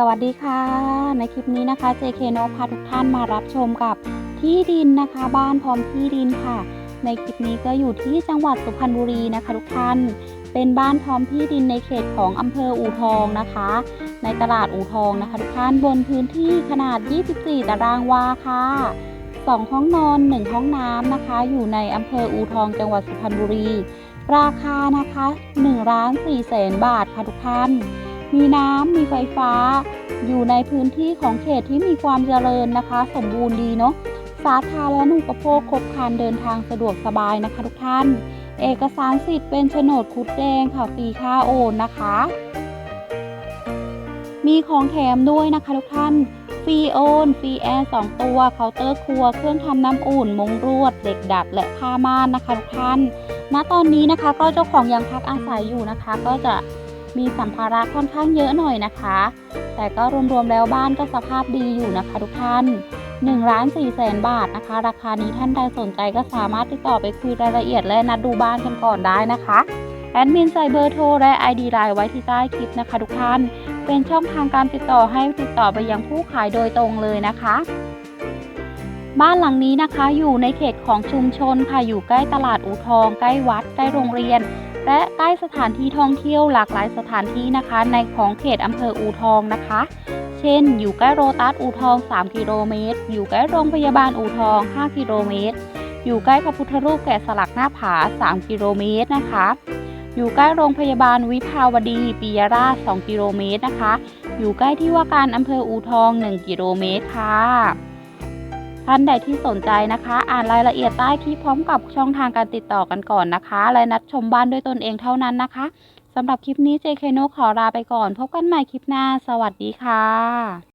สวัสดีค่ะ ในคลิปนี้นะคะ JK โนพาทุกท่านมารับชมกับที่ดินนะคะ บ้านพร้อมที่ดินค่ะ ในคลิปนี้ก็อยู่ที่จังหวัดสุพรรณบุรีนะคะ ทุกท่าน เป็นบ้านพร้อมที่ดินในเขตของอำเภออู่ทองนะคะ ในตลาดอู่ทองนะคะ ทุกท่านบนพื้นที่ขนาด 24 ตารางวาค่ะ 2 ห้องนอน 1 ห้องน้ำนะคะ อยู่ในอำเภออู่ทองจังหวัดสุพรรณบุรี ราคานะคะ1ล้าน4แสนบาทค่ะทุกท่าน มีน้ำมีไฟฟ้า อยู่ในพื้นที่ของเขตที่มีความเจริญนะคะ สมบูรณ์ดีเนาะสาธารณูปโภคครบครันเดินทางสะดวกสบายนะคะทุกท่าน เอกสารสิทธิ์เป็นโฉนดคุดแดงค่ะฟรีค่าโอนนะคะ มีของแถมด้วยนะคะทุกท่านฟรีโอนฟรีแอร์2ตัวเคาน์เตอร์ครัวเครื่องทำน้ำอุ่นมงรวดเด็กดัดและผ้าม่านนะคะทุกท่านณตอนนี้นะคะก็เจ้าของยังพักอาศัยอยู่นะคะ ก็จะ มีสัมภาระค่อนข้างเยอะหน่อยนะคะ แต่ก็รวมๆแล้วบ้านก็สภาพดีอยู่นะคะทุกท่าน1ล้าน4แสนบาทนะคะ ราคานี้ท่านใดสนใจก็สามารถติดต่อไปคุยรายละเอียดและนัดดูบ้านกันก่อนได้นะคะแอดมินใส่เบอร์โทรและ ID ไลน์ไว้ที่ใต้คลิปนะคะทุกท่าน เป็นช่องทางการติดต่อให้ติดต่อไปยังผู้ขายโดยตรงเลยนะคะ บ้านหลังนี้นะคะอยู่ในเขตของชุมชนค่ะอยู่ใกล้ตลาดอู่ทอง ใกล้วัด ใกล้โรงเรียน และใกล้สถานที่ท่องเที่ยวหลากหลายสถานที่นะคะ ในของเขตอำเภออูทองนะคะ เช่น อยู่ใกล้โรตัสอูทอง 3 กิโลเมตร อยู่ใกล้โรงพยาบาลอูทอง 5 กิโลเมตร อยู่ใกล้พระพุทธรูปแกะสลักหน้าผา 3 กิโลเมตรนะคะ อยู่ใกล้โรงพยาบาลวิภาวดีปิยราช 2 กิโลเมตรนะคะ อยู่ใกล้ที่ว่าการอำเภออูทอง 1 กิโลเมตรค่ะ ท่านใดที่สนใจนะคะ อ่านรายละเอียดใต้คลิปพร้อมกับช่องทางการติดต่อกันก่อนนะคะ และนัดชมบ้านด้วยตนเองเท่านั้นนะคะสำหรับคลิปนี้ JK โนขอลาไปก่อน พบกันใหม่คลิปหน้า สวัสดีค่ะ